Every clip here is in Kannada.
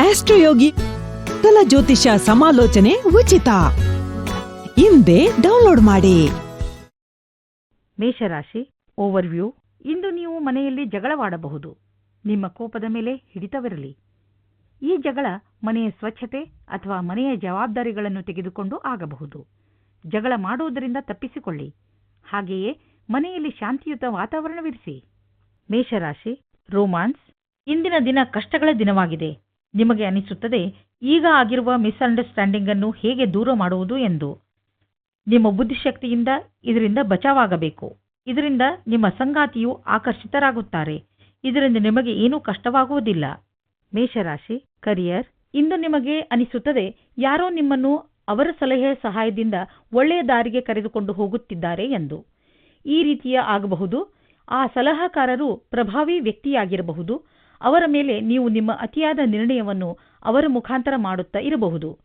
ಆಸ್ಟ್ರೋಯೋಗಿ ಕಲ ಜ್ಯೋತಿಷ ಸಮಾಲೋಚನೆ ಉಚಿತ. ಹಿಂದೆ ಡೌನ್ಲೋಡ್ ಮಾಡಿ. ಮೇಷರಾಶಿ ಓವರ್ವ್ಯೂ. ಇಂದು ನೀವು ಮನೆಯಲ್ಲಿ ಜಗಳವಾಡಬಹುದು. ನಿಮ್ಮ ಕೋಪದ ಮೇಲೆ ಹಿಡಿತವಿರಲಿ. ಈ ಜಗಳ ಮನೆಯ ಸ್ವಚ್ಛತೆ ಅಥವಾ ಮನೆಯ ಜವಾಬ್ದಾರಿಗಳನ್ನು ತೆಗೆದುಕೊಂಡು ಆಗಬಹುದು. ಜಗಳ ಮಾಡುವುದರಿಂದ ತಪ್ಪಿಸಿಕೊಳ್ಳಿ. ಹಾಗೆಯೇ ಮನೆಯಲ್ಲಿ ಶಾಂತಿಯುತ ವಾತಾವರಣವಿರಿಸಿ. ಮೇಷರಾಶಿ ರೋಮಾನ್ಸ್. ಇಂದಿನ ದಿನ ಕಷ್ಟಗಳ ದಿನವಾಗಿದೆ. ನಿಮಗೆ ಅನಿಸುತ್ತದೆ, ಈಗ ಆಗಿರುವ ಮಿಸ್ಅಂಡರ್ಸ್ಟ್ಯಾಂಡಿಂಗ್ ಅನ್ನು ಹೇಗೆ ದೂರ ಮಾಡುವುದು ಎಂದು. ನಿಮ್ಮ ಬುದ್ಧಿಶಕ್ತಿಯಿಂದ ಇದರಿಂದ ಬಚಾವಾಗಬೇಕು. ಇದರಿಂದ ನಿಮ್ಮ ಸಂಗಾತಿಯು ಆಕರ್ಷಿತರಾಗುತ್ತಾರೆ. ಇದರಿಂದ ನಿಮಗೆ ಏನೂ ಕಷ್ಟವಾಗುವುದಿಲ್ಲ. ಮೇಷರಾಶಿ, ಕರಿಯರ್, ಇಂದು ನಿಮಗೆ ಅನಿಸುತ್ತದೆ, ಯಾರೋ ನಿಮ್ಮನ್ನು ಅವರ ಸಲಹೆ ಸಹಾಯದಿಂದ ಒಳ್ಳೆಯ ದಾರಿಗೆ ಕರೆದುಕೊಂಡು ಹೋಗುತ್ತಿದ್ದಾರೆ ಎಂದು. ಈ ರೀತಿಯ ಆಗಬಹುದು. ಆ ಸಲಹಾಕಾರರು ಪ್ರಭಾವಿ ವ್ಯಕ್ತಿಯಾಗಿರಬಹುದು. ಅವರ ಮೇಲೆ ನೀವು ನಿಮ್ಮ ಅತಿಯಾದ ನಿರ್ಣಯವನ್ನು ಅವರ ಮುಖಾಂತರ ಮಾಡುತ್ತಾ ಇರಬಹುದು.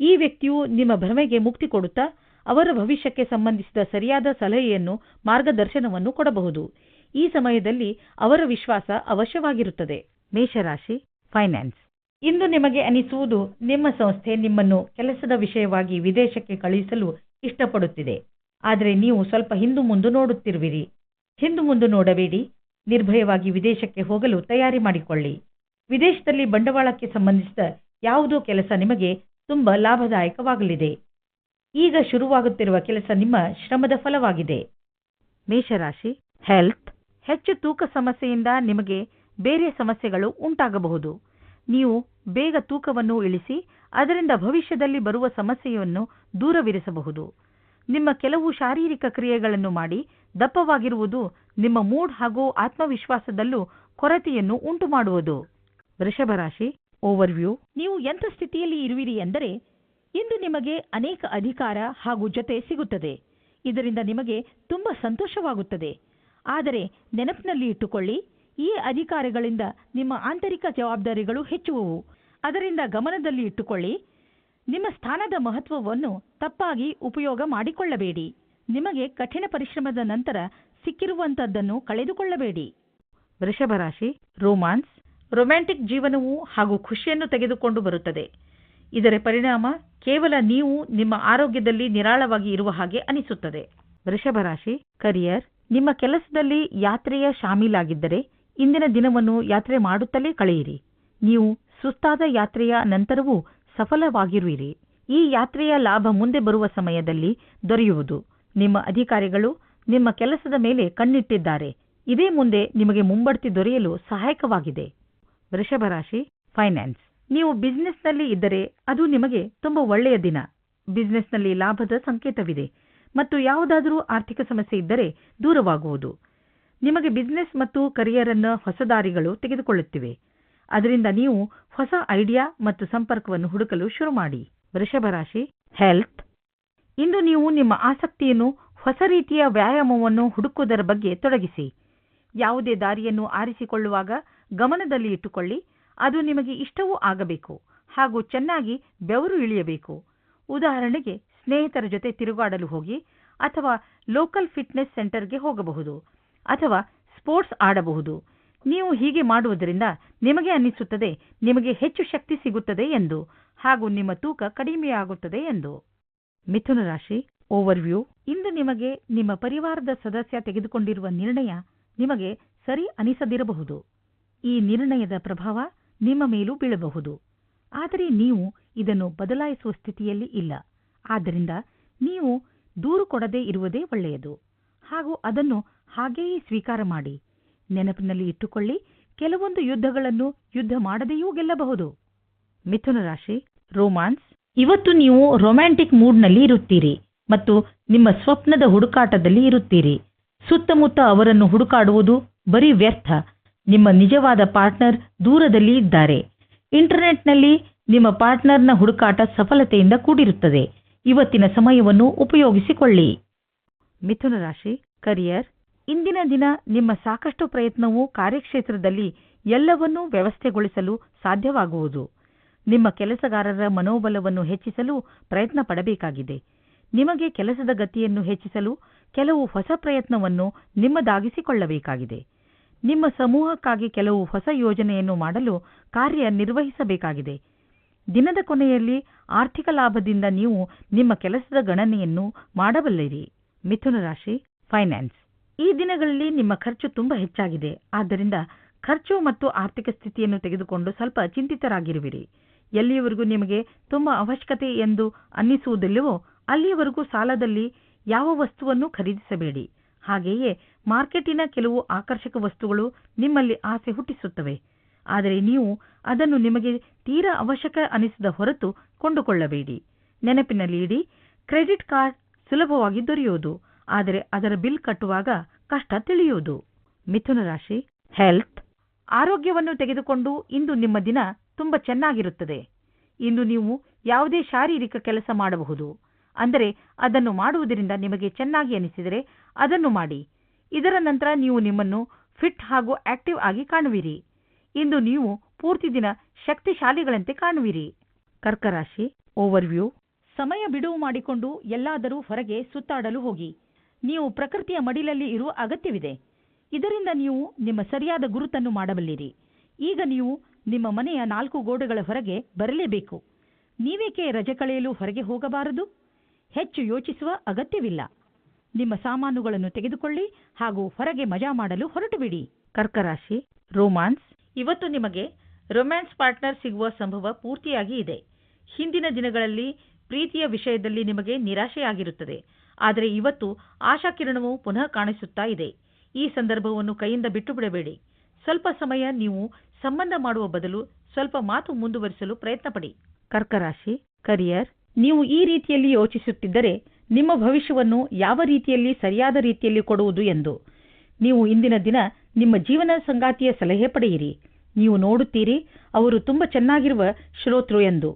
ಈ ವ್ಯಕ್ತಿಯು ನಿಮ್ಮ ಭ್ರಮೆಗೆ ಮುಕ್ತಿ ಕೊಡುತ್ತಾ ಅವರ ಭವಿಷ್ಯಕ್ಕೆ ಸಂಬಂಧಿಸಿದ ಸರಿಯಾದ ಸಲಹೆಯನ್ನು, ಮಾರ್ಗದರ್ಶನವನ್ನು ಕೊಡಬಹುದು. ಈ ಸಮಯದಲ್ಲಿ ಅವರ ವಿಶ್ವಾಸ ಅವಶ್ಯವಾಗಿರುತ್ತದೆ. ಮೇಷರಾಶಿ ಫೈನಾನ್ಸ್ ಇಂದು ನಿಮಗೆ ಅನಿಸುವುದು ನಿಮ್ಮ ಸಂಸ್ಥೆ ನಿಮ್ಮನ್ನು ಕೆಲಸದ ವಿಷಯವಾಗಿ ವಿದೇಶಕ್ಕೆ ಕಳುಹಿಸಲು ಇಷ್ಟಪಡುತ್ತಿದೆ. ಆದರೆ ನೀವು ಸ್ವಲ್ಪ ಹಿಂದು ಮುಂದು ನೋಡುತ್ತಿರುವಿರಿ. ಹಿಂದು ಮುಂದು ನೋಡಬೇಡಿ. ನಿರ್ಭಯವಾಗಿ ವಿದೇಶಕ್ಕೆ ಹೋಗಲು ತಯಾರಿ ಮಾಡಿಕೊಳ್ಳಿ. ವಿದೇಶದಲ್ಲಿ ಬಂಡವಾಳಕ್ಕೆ ಸಂಬಂಧಿಸಿದ ಯಾವುದೋ ಕೆಲಸ ನಿಮಗೆ ತುಂಬ ಲಾಭದಾಯಕವಾಗಲಿದೆ. ಈಗ ಶುರುವಾಗುತ್ತಿರುವ ಕೆಲಸ ನಿಮ್ಮ ಶ್ರಮದ ಫಲವಾಗಿದೆ. ಮೇಷರಾಶಿ ಹೆಲ್ತ್ ಹೆಚ್ಚು ತೂಕ ಸಮಸ್ಯೆಯಿಂದ ನಿಮಗೆ ಬೇರೆ ಸಮಸ್ಯೆಗಳು ಉಂಟಾಗಬಹುದು. ನೀವು ಬೇಗ ತೂಕವನ್ನು ಇಳಿಸಿ, ಅದರಿಂದ ಭವಿಷ್ಯದಲ್ಲಿ ಬರುವ ಸಮಸ್ಯೆಯನ್ನು ದೂರವಿರಿಸಬಹುದು. ನಿಮ್ಮ ಕೆಲವು ಶಾರೀರಿಕ ಕ್ರಿಯೆಗಳನ್ನು ಮಾಡಿ ದಪ್ಪವಾಗಿರುವುದು ನಿಮ್ಮ ಮೂಡ್ ಹಾಗೂ ಆತ್ಮವಿಶ್ವಾಸದಲ್ಲೂ ಕೊರತೆಯನ್ನು ಉಂಟು ಮಾಡುವುದು ವೃಷಭರಾಶಿ ಓವರ್ವ್ಯೂ ನೀವು ಎಂಥ ಸ್ಥಿತಿಯಲ್ಲಿ ಇರುವಿರಿ ಎಂದರೆ, ಇಂದು ನಿಮಗೆ ಅನೇಕ ಅಧಿಕಾರ ಹಾಗೂ ಜೊತೆ ಸಿಗುತ್ತದೆ. ಇದರಿಂದ ನಿಮಗೆ ತುಂಬ ಸಂತೋಷವಾಗುತ್ತದೆ. ಆದರೆ ನೆನಪಿನಲ್ಲಿ ಇಟ್ಟುಕೊಳ್ಳಿ, ಈ ಅಧಿಕಾರಗಳಿಂದ ನಿಮ್ಮ ಆಂತರಿಕ ಜವಾಬ್ದಾರಿಗಳು ಹೆಚ್ಚುವವು. ಅದರಿಂದ ಗಮನದಲ್ಲಿ ಇಟ್ಟುಕೊಳ್ಳಿ, ನಿಮ್ಮ ಸ್ಥಾನದ ಮಹತ್ವವನ್ನು ತಪ್ಪಾಗಿ ಉಪಯೋಗ ಮಾಡಿಕೊಳ್ಳಬೇಡಿ. ನಿಮಗೆ ಕಠಿಣ ಪರಿಶ್ರಮದ ನಂತರ ಸಿಕ್ಕಿರುವಂತದ್ದನ್ನು ಕಳೆದುಕೊಳ್ಳಬೇಡಿ. ವೃಷಭರಾಶಿ ರೋಮಾನ್ಸ್ ರೊಮ್ಯಾಂಟಿಕ್ ಜೀವನವು ಹಾಗೂ ಖುಷಿಯನ್ನು ತೆಗೆದುಕೊಂಡು ಬರುತ್ತದೆ. ಇದರ ಪರಿಣಾಮ ಕೇವಲ ನೀವು ನಿಮ್ಮ ಆರೋಗ್ಯದಲ್ಲಿ ನಿರಾಳವಾಗಿ ಇರುವ ಹಾಗೆ ಅನಿಸುತ್ತದೆ. ವೃಷಭರಾಶಿ ಕರಿಯರ್ ನಿಮ್ಮ ಕೆಲಸದಲ್ಲಿ ಯಾತ್ರೆಯ ಶಾಮೀಲಾಗಿದ್ದರೆ ಇಂದಿನ ದಿನವನ್ನು ಯಾತ್ರೆ ಮಾಡುತ್ತಲೇ ಕಳೆಯಿರಿ. ನೀವು ಸುಸ್ತಾದ ಯಾತ್ರೆಯ ನಂತರವೂ ಸಫಲವಾಗಿರುವಿರಿ. ಈ ಯಾತ್ರೆಯ ಲಾಭ ಮುಂದೆ ಬರುವ ಸಮಯದಲ್ಲಿ ದೊರೆಯುವುದು. ನಿಮ್ಮ ಅಧಿಕಾರಿಗಳು ನಿಮ್ಮ ಕೆಲಸದ ಮೇಲೆ ಕಣ್ಣಿಟ್ಟಿದ್ದಾರೆ. ಇದೇ ಮುಂದೆ ನಿಮಗೆ ಮುಂಬಡ್ತಿ ದೊರೆಯಲು ಸಹಾಯಕವಾಗಿದೆ. ವೃಷಭರಾಶಿ ಫೈನಾನ್ಸ್ ನೀವು ಬಿಸ್ನೆಸ್ನಲ್ಲಿ ಇದ್ದರೆ ಅದು ನಿಮಗೆ ತುಂಬಾ ಒಳ್ಳೆಯ ದಿನ. ಬಿಸ್ನೆಸ್ನಲ್ಲಿ ಲಾಭದ ಸಂಕೇತವಿದೆ. ಮತ್ತು ಯಾವುದಾದರೂ ಆರ್ಥಿಕ ಸಮಸ್ಯೆ ಇದ್ದರೆ ದೂರವಾಗುವುದು. ನಿಮಗೆ ಬಿಸ್ನೆಸ್ ಮತ್ತು ಕರಿಯರ್ ಅನ್ನು ಹೊಸ ದಾರಿಗಳು ತೆಗೆದುಕೊಳ್ಳುತ್ತಿವೆ. ಅದರಿಂದ ನೀವು ಹೊಸ ಐಡಿಯಾ ಮತ್ತು ಸಂಪರ್ಕವನ್ನು ಹುಡುಕಲು ಶುರು ಮಾಡಿ. ವೃಷಭರಾಶಿ ಹೆಲ್ತ್ ಇಂದು ನೀವು ನಿಮ್ಮ ಆಸಕ್ತಿಯನ್ನು ಹೊಸ ರೀತಿಯ ವ್ಯಾಯಾಮವನ್ನು ಹುಡುಕುವುದರ ಬಗ್ಗೆ ತೊಡಗಿಸಿ. ಯಾವುದೇ ದಾರಿಯನ್ನು ಆರಿಸಿಕೊಳ್ಳುವಾಗ ಗಮನದಲ್ಲಿ ಇಟ್ಟುಕೊಳ್ಳಿ. ಅದು ನಿಮಗೆ ಇಷ್ಟವೂ ಆಗಬೇಕು ಹಾಗೂ ಚೆನ್ನಾಗಿ ಬೆವರು ಇಳಿಯಬೇಕು. ಉದಾಹರಣೆಗೆ, ಸ್ನೇಹಿತರ ಜೊತೆ ತಿರುಗಾಡಲು ಹೋಗಿ ಅಥವಾ ಲೋಕಲ್ ಫಿಟ್ನೆಸ್ ಸೆಂಟರ್ಗೆ ಹೋಗಬಹುದು ಅಥವಾ ಸ್ಪೋರ್ಟ್ಸ್ ಆಡಬಹುದು. ನೀವು ಹೀಗೆ ಮಾಡುವುದರಿಂದ ನಿಮಗೆ ಅನ್ನಿಸುತ್ತದೆ, ನಿಮಗೆ ಹೆಚ್ಚು ಶಕ್ತಿ ಸಿಗುತ್ತದೆ ಎಂದು ಹಾಗೂ ನಿಮ್ಮ ತೂಕ ಕಡಿಮೆಯಾಗುತ್ತದೆ ಎಂದು. ಮಿಥುನ ರಾಶಿ ಓವರ್ವ್ಯೂ ಇಂದು ನಿಮಗೆ ನಿಮ್ಮ ಪರಿವಾರದ ಸದಸ್ಯ ತೆಗೆದುಕೊಂಡಿರುವ ನಿರ್ಣಯ ನಿಮಗೆ ಸರಿ ಅನಿಸದಿರಬಹುದು. ಈ ನಿರ್ಣಯದ ಪ್ರಭಾವ ನಿಮ್ಮ ಮೇಲೂ ಬೀಳಬಹುದು. ಆದರೆ ನೀವು ಇದನ್ನು ಬದಲಾಯಿಸುವ ಸ್ಥಿತಿಯಲ್ಲಿ ಇಲ್ಲ. ಆದ್ದರಿಂದ ನೀವು ದೂರು ಕೊಡದೇ ಇರುವುದೇ ಒಳ್ಳೆಯದು. ಹಾಗೂ ಅದನ್ನು ಹಾಗೆಯೇ ಸ್ವೀಕಾರ ಮಾಡಿ. ನೆನಪಿನಲ್ಲಿ ಇಟ್ಟುಕೊಳ್ಳಿ, ಕೆಲವೊಂದು ಯುದ್ಧಗಳನ್ನು ಯುದ್ಧ ಮಾಡದೆಯೂ ಗೆಲ್ಲಬಹುದು. ಮಿಥುನ ರಾಶಿ, ರೋಮಾನ್ಸ್. ಇವತ್ತು ನೀವು ರೊಮ್ಯಾಂಟಿಕ್ ಮೂಡ್ನಲ್ಲಿ ಇರುತ್ತೀರಿ. ಮತ್ತು ನಿಮ್ಮ ಸ್ವಪ್ನದ ಹುಡುಕಾಟದಲ್ಲಿ ಇರುತ್ತೀರಿ. ಸುತ್ತಮುತ್ತ ಅವರನ್ನು ಹುಡುಕಾಡುವುದು ಬರೀ ವ್ಯರ್ಥ. ನಿಮ್ಮ ನಿಜವಾದ ಪಾರ್ಟ್ನರ್ ದೂರದಲ್ಲಿ ಇದ್ದಾರೆ. ಇಂಟರ್ನೆಟ್ನಲ್ಲಿ ನಿಮ್ಮ ಪಾರ್ಟ್ನರ್ನ ಹುಡುಕಾಟ ಸಫಲತೆಯಿಂದ ಕೂಡಿರುತ್ತದೆ. ಇವತ್ತಿನ ಸಮಯವನ್ನು ಉಪಯೋಗಿಸಿಕೊಳ್ಳಿ. ಮಿಥುನ ರಾಶಿ ಕರಿಯರ್ ಇಂದಿನ ದಿನ ನಿಮ್ಮ ಸಾಕಷ್ಟು ಪ್ರಯತ್ನವು ಕಾರ್ಯಕ್ಷೇತ್ರದಲ್ಲಿ ಎಲ್ಲವನ್ನೂ ವ್ಯವಸ್ಥೆಗೊಳಿಸಲು ಸಾಧ್ಯವಾಗುವುದು. ನಿಮ್ಮ ಕೆಲಸಗಾರರ ಮನೋಬಲವನ್ನು ಹೆಚ್ಚಿಸಲು ಪ್ರಯತ್ನ ಪಡಬೇಕಾಗಿದೆ. ನಿಮಗೆ ಕೆಲಸದ ಗತಿಯನ್ನು ಹೆಚ್ಚಿಸಲು ಕೆಲವು ಹೊಸ ಪ್ರಯತ್ನವನ್ನು ನಿಮ್ಮದಾಗಿಸಿಕೊಳ್ಳಬೇಕಾಗಿದೆ. ನಿಮ್ಮ ಸಮೂಹಕ್ಕಾಗಿ ಕೆಲವು ಹೊಸ ಯೋಜನೆಯನ್ನು ಮಾಡಲು ಕಾರ್ಯನಿರ್ವಹಿಸಬೇಕಾಗಿದೆ. ದಿನದ ಕೊನೆಯಲ್ಲಿ ಆರ್ಥಿಕ ಲಾಭದಿಂದ ನೀವು ನಿಮ್ಮ ಕೆಲಸದ ಗಣನೆಯನ್ನು ಮಾಡಬಲ್ಲಿರಿ. ಮಿಥುನ ರಾಶಿ, ಫೈನಾನ್ಸ್. ಈ ದಿನಗಳಲ್ಲಿ ನಿಮ್ಮ ಖರ್ಚು ತುಂಬಾ ಹೆಚ್ಚಾಗಿದೆ. ಆದ್ದರಿಂದ ಖರ್ಚು ಮತ್ತು ಆರ್ಥಿಕ ಸ್ಥಿತಿಯನ್ನು ತೆಗೆದುಕೊಂಡು ಸ್ವಲ್ಪ ಚಿಂತಿತರಾಗಿರುವಿರಿ. ಎಲ್ಲಿಯವರೆಗೂ ನಿಮಗೆ ತುಂಬಾ ಅವಶ್ಯಕತೆ ಎಂದು ಅನ್ನಿಸುವುದಿಲ್ಲವೋ ಅಲ್ಲಿಯವರೆಗೂ ಸಾಲದಲ್ಲಿ ಯಾವ ವಸ್ತುವನ್ನು ಖರೀದಿಸಬೇಡಿ. ಹಾಗೆಯೇ ಮಾರ್ಕೆಟಿನ ಕೆಲವು ಆಕರ್ಷಕ ವಸ್ತುಗಳು ನಿಮ್ಮಲ್ಲಿ ಆಸೆ ಹುಟ್ಟಿಸುತ್ತವೆ. ಆದರೆ ನೀವು ಅದನ್ನು ನಿಮಗೆ ತೀರಾ ಅವಶ್ಯಕ ಅನಿಸಿದ ಹೊರತು ಕೊಂಡುಕೊಳ್ಳಬೇಡಿ. ನೆನಪಿನಲ್ಲಿ ಇಡಿ ಕ್ರೆಡಿಟ್ ಕಾರ್ಡ್ ಸುಲಭವಾಗಿ ದೊರೆಯುವುದು, ಆದರೆ ಅದರ ಬಿಲ್ ಕಟ್ಟುವಾಗ ಕಷ್ಟ ತಿಳಿಯುವುದು. ಮಿಥುನ ರಾಶಿ, ಹೆಲ್ತ್. ಆರೋಗ್ಯವನ್ನು ತೆಗೆದುಕೊಂಡು ಇಂದು ನಿಮ್ಮ ದಿನ ತುಂಬಾ ಚೆನ್ನಾಗಿರುತ್ತದೆ. ಇಂದು ನೀವು ಯಾವುದೇ ಶಾರೀರಿಕ ಕೆಲಸ ಮಾಡಬಹುದು. ಅಂದರೆ ಅದನ್ನು ಮಾಡುವುದರಿಂದ ನಿಮಗೆ ಚೆನ್ನಾಗಿ ಅನಿಸಿದರೆ ಅದನ್ನು ಮಾಡಿ. ಇದರ ನಂತರ ನೀವು ನಿಮ್ಮನ್ನು ಫಿಟ್ ಹಾಗೂ ಆಕ್ಟಿವ್ ಆಗಿ ಕಾಣುವಿರಿ. ಇಂದು ನೀವು ಪೂರ್ತಿ ದಿನ ಶಕ್ತಿಶಾಲಿಗಳಂತೆ ಕಾಣುವಿರಿ. ಕರ್ಕರಾಶಿ ಓವರ್ವ್ಯೂ ಸಮಯ ಬಿಡುವು ಮಾಡಿಕೊಂಡು ಎಲ್ಲಾದರೂ ಹೊರಗೆ ಸುತ್ತಾಡಲು ಹೋಗಿ. ನೀವು ಪ್ರಕೃತಿಯ ಮಡಿಲಲ್ಲಿ ಇರುವ ಅಗತ್ಯವಿದೆ. ಇದರಿಂದ ನೀವು ನಿಮ್ಮ ಸರಿಯಾದ ಗುರುತನ್ನು ಮಾಡಬಲ್ಲಿರಿ. ಈಗ ನೀವು ನಿಮ್ಮ ಮನೆಯ ನಾಲ್ಕು ಗೋಡೆಗಳ ಹೊರಗೆ ಬರಲೇಬೇಕು. ನೀವೇಕೆ ರಜೆ ಕಳೆಯಲು ಹೊರಗೆ ಹೋಗಬಾರದು? ಹೆಚ್ಚು ಯೋಚಿಸುವ ಅಗತ್ಯವಿಲ್ಲ. ನಿಮ್ಮ ಸಾಮಾನುಗಳನ್ನು ತೆಗೆದುಕೊಳ್ಳಿ ಹಾಗೂ ಹೊರಗೆ ಮಜಾ ಮಾಡಲು ಹೊರಟುಬಿಡಿ. ಕರ್ಕರಾಶಿ, ರೋಮಾನ್ಸ್. ಇವತ್ತು ನಿಮಗೆ ರೊಮ್ಯಾನ್ಸ್ ಪಾರ್ಟ್ನರ್ ಸಿಗುವ ಸಂಭವ ಪೂರ್ತಿಯಾಗಿ ಇದೆ. ಹಿಂದಿನ ದಿನಗಳಲ್ಲಿ ಪ್ರೀತಿಯ ವಿಷಯದಲ್ಲಿ ನಿಮಗೆ ನಿರಾಶೆಯಾಗಿರುತ್ತದೆ. ಆದರೆ ಇವತ್ತು ಆಶಾಕಿರಣವು ಪುನಃ ಕಾಣಿಸುತ್ತಾ ಇದೆ. ಈ ಸಂದರ್ಭವನ್ನು ಕೈಯಿಂದ ಬಿಟ್ಟು ಬಿಡಬೇಡಿ ಸ್ವಲ್ಪ ಸಮಯ ನೀವು ಸಂಬಂಧ ಮಾಡುವ ಬದಲು ಸ್ವಲ್ಪ ಮಾತು ಮುಂದುವರಿಸಲು ಪ್ರಯತ್ನಪಡಿ. ಕರ್ಕರಾಶಿ, ಕರಿಯರ್. ನೀವು ಈ ರೀತಿಯಲ್ಲಿ ಯೋಚಿಸುತ್ತಿದ್ದರೆ ನಿಮ್ಮ ಭವಿಷ್ಯವನ್ನು ಯಾವ ರೀತಿಯಲ್ಲಿ ಸರಿಯಾದ ರೀತಿಯಲ್ಲಿ ಕೊಡುವುದು ಎಂದು. ನೀವು ಇಂದಿನ ದಿನ ನಿಮ್ಮ ಜೀವನ ಸಂಗಾತಿಯ ಸಲಹೆ ಪಡೆಯಿರಿ. ನೀವು ನೋಡುತ್ತೀರಿ ಅವರು ತುಂಬಾ ಚೆನ್ನಾಗಿರುವ ಶ್ರೋತೃ ಎಂದು.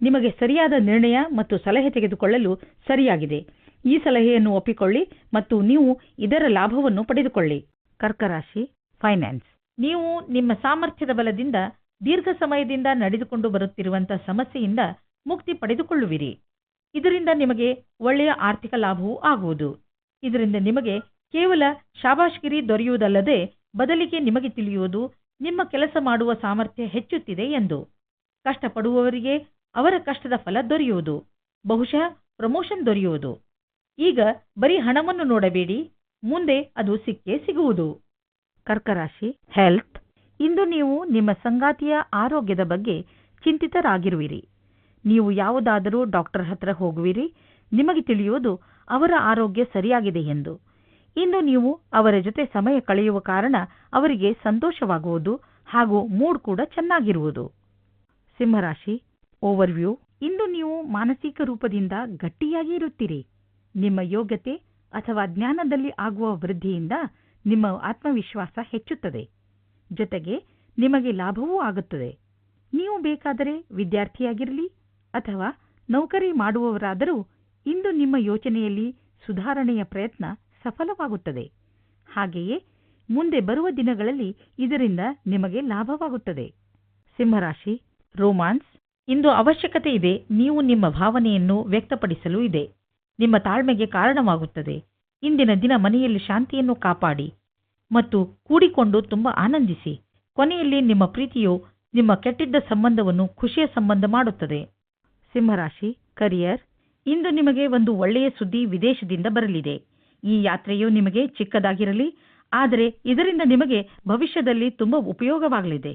ನಿಮಗೆ ಸರಿಯಾದ ನಿರ್ಣಯ ಮತ್ತು ಸಲಹೆ ತೆಗೆದುಕೊಳ್ಳಲು ಸರಿಯಾಗಿದೆ. ಈ ಸಲಹೆಯನ್ನು ಒಪ್ಪಿಕೊಳ್ಳಿ ಮತ್ತು ನೀವು ಇದರ ಲಾಭವನ್ನು ಪಡೆದುಕೊಳ್ಳಿ. ಕರ್ಕರಾಶಿ ಫೈನಾನ್ಸ್ ನೀವು ನಿಮ್ಮ ಸಾಮರ್ಥ್ಯದ ಬಲದಿಂದ ದೀರ್ಘ ಸಮಯದಿಂದ ನಡೆದುಕೊಂಡು ಬರುತ್ತಿರುವಂತಹ ಸಮಸ್ಯೆಯಿಂದ ಮುಕ್ತಿ ಪಡೆದುಕೊಳ್ಳುವಿರಿ. ಇದರಿಂದ ನಿಮಗೆ ಒಳ್ಳೆಯ ಆರ್ಥಿಕ ಲಾಭವೂ ಆಗುವುದು. ಇದರಿಂದ ನಿಮಗೆ ಕೇವಲ ಶಾಬಾಷ್ಗಿರಿ ದೊರೆಯುವುದಲ್ಲದೆ ಬದಲಿಗೆ ನಿಮಗೆ ತಿಳಿಯುವುದು ನಿಮ್ಮ ಕೆಲಸ ಮಾಡುವ ಸಾಮರ್ಥ್ಯ ಹೆಚ್ಚುತ್ತಿದೆ ಎಂದು. ಕಷ್ಟಪಡುವವರಿಗೆ ಅವರ ಕಷ್ಟದ ಫಲ ದೊರೆಯುವುದು. ಬಹುಶಃ ಪ್ರಮೋಷನ್ ದೊರೆಯುವುದು. ಈಗ ಬರೀ ಹಣವನ್ನು ನೋಡಬೇಡಿ. ಮುಂದೆ ಅದು ಸಿಕ್ಕೇ ಸಿಗುವುದು. ಕರ್ಕರಾಶಿ ಹೆಲ್ತ್ ಇಂದು ನೀವು ನಿಮ್ಮ ಸಂಗಾತಿಯ ಆರೋಗ್ಯದ ಬಗ್ಗೆ ಚಿಂತಿತರಾಗಿರುವಿರಿ. ನೀವು ಯಾವುದಾದರೂ ಡಾಕ್ಟರ್ ಹತ್ರ ಹೋಗುವಿರಿ, ನಿಮಗೆ ತಿಳಿಯುವುದು ಅವರ ಆರೋಗ್ಯ ಸರಿಯಾಗಿದೆ ಎಂದು. ಇಂದು ನೀವು ಅವರ ಜೊತೆ ಸಮಯ ಕಳೆಯುವ ಕಾರಣ ಅವರಿಗೆ ಸಂತೋಷವಾಗುವುದು ಹಾಗೂ ಮೂಡ್ ಕೂಡ ಚೆನ್ನಾಗಿರುವುದು. ಸಿಂಹರಾಶಿ ಓವರ್ವ್ಯೂ ಇಂದು ನೀವು ಮಾನಸಿಕ ರೂಪದಿಂದ ಗಟ್ಟಿಯಾಗಿ ಇರುತ್ತೀರಿ. ನಿಮ್ಮ ಯೋಗ್ಯತೆ ಅಥವಾ ಜ್ಞಾನದಲ್ಲಿ ಆಗುವ ವೃದ್ಧಿಯಿಂದ ನಿಮ್ಮ ಆತ್ಮವಿಶ್ವಾಸ ಹೆಚ್ಚುತ್ತದೆ. ಜೊತೆಗೆ ನಿಮಗೆ ಲಾಭವೂ ಆಗುತ್ತದೆ. ನೀವು ಬೇಕಾದರೆ ವಿದ್ಯಾರ್ಥಿಯಾಗಿರಲಿ ಅಥವಾ ನೌಕರಿ ಮಾಡುವವರಾದರೂ ಇಂದು ನಿಮ್ಮ ಯೋಚನೆಯಲ್ಲಿ ಸುಧಾರಣೆಯ ಪ್ರಯತ್ನ ಸಫಲವಾಗುತ್ತದೆ. ಹಾಗೆಯೇ ಮುಂದೆ ಬರುವ ದಿನಗಳಲ್ಲಿ ಇದರಿಂದ ನಿಮಗೆ ಲಾಭವಾಗುತ್ತದೆ. ಸಿಂಹರಾಶಿ, ರೋಮಾನ್ಸ್, ಇಂದು ಅವಶ್ಯಕತೆ ಇದೆ. ನೀವು ನಿಮ್ಮ ಭಾವನೆಯನ್ನು ವ್ಯಕ್ತಪಡಿಸಲು ಇದೆ. ನಿಮ್ಮ ತಾಳ್ಮೆಗೆ ಕಾರಣವಾಗುತ್ತದೆ. ಇಂದಿನ ದಿನ ಮನೆಯಲ್ಲಿ ಶಾಂತಿಯನ್ನು ಕಾಪಾಡಿ ಮತ್ತು ಕೂಡಿಕೊಂಡು ತುಂಬಾ ಆನಂದಿಸಿ. ಕೊನೆಯಲ್ಲಿ ನಿಮ್ಮ ಪ್ರೀತಿಯು ನಿಮ್ಮ ಕೆಟ್ಟಿದ್ದ ಸಂಬಂಧವನ್ನು ಖುಷಿಯ ಸಂಬಂಧ ಮಾಡುತ್ತದೆ. ಸಿಂಹರಾಶಿ ಕರಿಯರ್ ಇಂದು ನಿಮಗೆ ಒಂದು ಒಳ್ಳೆಯ ಸುದ್ದಿ ವಿದೇಶದಿಂದ ಬರಲಿದೆ. ಈ ಯಾತ್ರೆಯು ನಿಮಗೆ ಚಿಕ್ಕದಾಗಿರಲಿ, ಆದರೆ ಇದರಿಂದ ನಿಮಗೆ ಭವಿಷ್ಯದಲ್ಲಿ ತುಂಬಾ ಉಪಯೋಗವಾಗಲಿದೆ.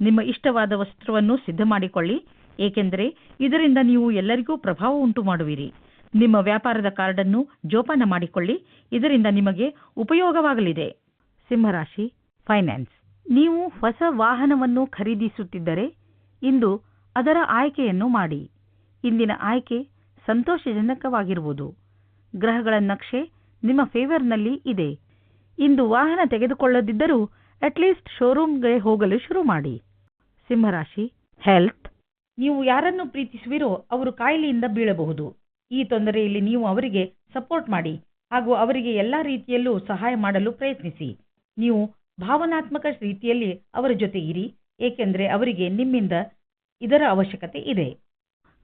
ನಿಮ್ಮ ಇಷ್ಟವಾದ ವಸ್ತ್ರವನ್ನು ಸಿದ್ಧ ಮಾಡಿಕೊಳ್ಳಿ, ಏಕೆಂದರೆ ಇದರಿಂದ ನೀವು ಎಲ್ಲರಿಗೂ ಪ್ರಭಾವ ಉಂಟು ಮಾಡುವಿರಿ. ನಿಮ್ಮ ವ್ಯಾಪಾರದ ಕಾರ್ಡನ್ನು ಜೋಪಾನ ಮಾಡಿಕೊಳ್ಳಿ, ಇದರಿಂದ ನಿಮಗೆ ಉಪಯೋಗವಾಗಲಿದೆ. ಸಿಂಹರಾಶಿ ಫೈನಾನ್ಸ್ ನೀವು ಹೊಸ ವಾಹನವನ್ನು ಖರೀದಿಸುತ್ತಿದ್ದರೆ, ಇಂದು ಅದರ ಆಯ್ಕೆಯನ್ನು ಮಾಡಿ. ಇಂದಿನ ಆಯ್ಕೆ ಸಂತೋಷಜನಕವಾಗಿರುವುದು. ಗ್ರಹಗಳ ನಕ್ಷೆ ನಿಮ್ಮ ಫೇವರ್ನಲ್ಲಿ ಇದೆ. ಇಂದು ವಾಹನ ತೆಗೆದುಕೊಳ್ಳದಿದ್ದರೂ ಅಟ್ಲೀಸ್ಟ್ ಶೋರೂಮ್ಗೆ ಹೋಗಲು ಶುರು ಮಾಡಿ. ಸಿಂಹರಾಶಿ ಹೆಲ್ತ್ ನೀವು ಯಾರನ್ನು ಪ್ರೀತಿಸುವಿರೋ ಅವರು ಕಾಯಿಲೆಯಿಂದ ಬೀಳಬಹುದು. ಈ ತೊಂದರೆಯಲ್ಲಿ ನೀವು ಅವರಿಗೆ ಸಪೋರ್ಟ್ ಮಾಡಿ ಹಾಗೂ ಅವರಿಗೆ ಎಲ್ಲಾ ರೀತಿಯಲ್ಲೂ ಸಹಾಯ ಮಾಡಲು ಪ್ರಯತ್ನಿಸಿ. ನೀವು ಭಾವನಾತ್ಮಕ ರೀತಿಯಲ್ಲಿ ಅವರ ಜೊತೆ ಇರಿ, ಏಕೆಂದರೆ ಅವರಿಗೆ ನಿಮ್ಮಿಂದ ಇದರ ಅವಶ್ಯಕತೆ ಇದೆ.